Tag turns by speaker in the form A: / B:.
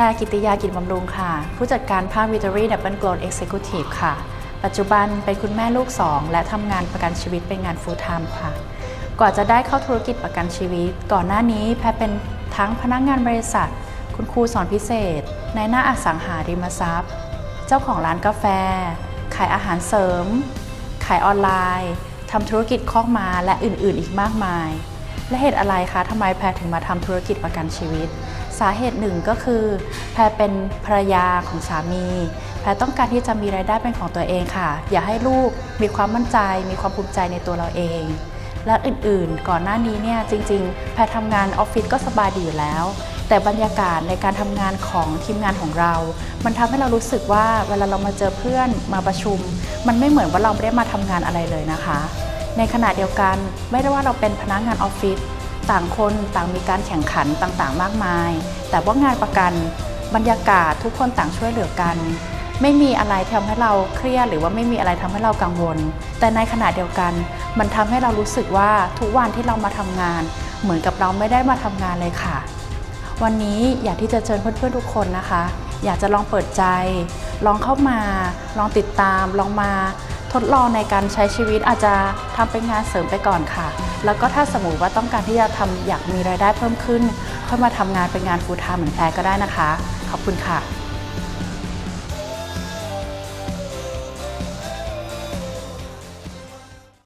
A: รกิติยากิจบำรุงค่ะ ผู้จัดการภาค Victory Double Growth Executive ค่ะ ปัจจุบันเป็นคุณแม่ลูก 2 และทำงานประกันชีวิตเป็นงาน full time ค่ะกว่าจะได้เข้าธุรกิจประกันชีวิต ก่อนหน้านี้แพรเป็นทั้งพนักงานบริษัท คุณครูสอนพิเศษ ในหน้าอสังหาริมทรัพย์ เจ้าของร้านกาแฟ ขายอาหารเสริม ขายออนไลน์ทำธุรกิจคอกมาและอื่นๆ อีกมากมาย และเหตุอะไรคะทำไมแพรถึงมาทำธุรกิจประกันชีวิต สาเหตุหนึ่งก็คือ แพรเป็นภรรยาของสามี แพรต้องการที่จะมีรายได้เป็นของตัวเองค่ะ อยากให้ลูกมีความมั่นใจ มีความภูมิใจในตัวเราเอง และอื่นๆ ก่อนหน้านี้เนี่ยจริง ๆ แพรทำงานออฟฟิศก็สบายดีอยู่แล้วแต่บรรยากาศในการทำงานของทีมงานของเรา มันทำให้เรารู้สึกว่าเวลาเรามาเจอเพื่อนมาประชุม มันไม่เหมือนว่าเราไม่ได้มาทำงานอะไรเลยนะคะ ในขณะเดียวกันไม่ได้ว่าเราเป็นพนักงานออฟฟิศต่างคนต่างมีการแข่งขันต่างๆ มากมาย แต่ว่างานประกันบรรยากาศทุกคนต่างช่วยเหลือกัน ไม่มีอะไรทำให้เราเครียดหรือว่าไม่มีอะไรทำให้เรากังวล แต่ในขณะเดียวกัน มันทำให้เรารู้สึกว่าทุกวันที่เรามาทำงาน เหมือนกับเราไม่ได้มาทำงานเลยค่ะ วันนี้อยากที่จะเชิญเพื่อนๆทุกคนนะคะ อยากจะลองเปิดใจ ลองเข้ามา ลองติดตาม ลองมา ทดลองในการใช้ชีวิตอาจจะทำเป็นงานเสริมไปก่อนค่ะ แล้วก็ถ้าสมมติว่าต้องการที่จะทำอยากมีรายได้เพิ่มขึ้นค่อยมาทำงานเป็นงานฟูลไทม์เหมือนแพรก็ได้นะคะ ขอบคุณค่ะ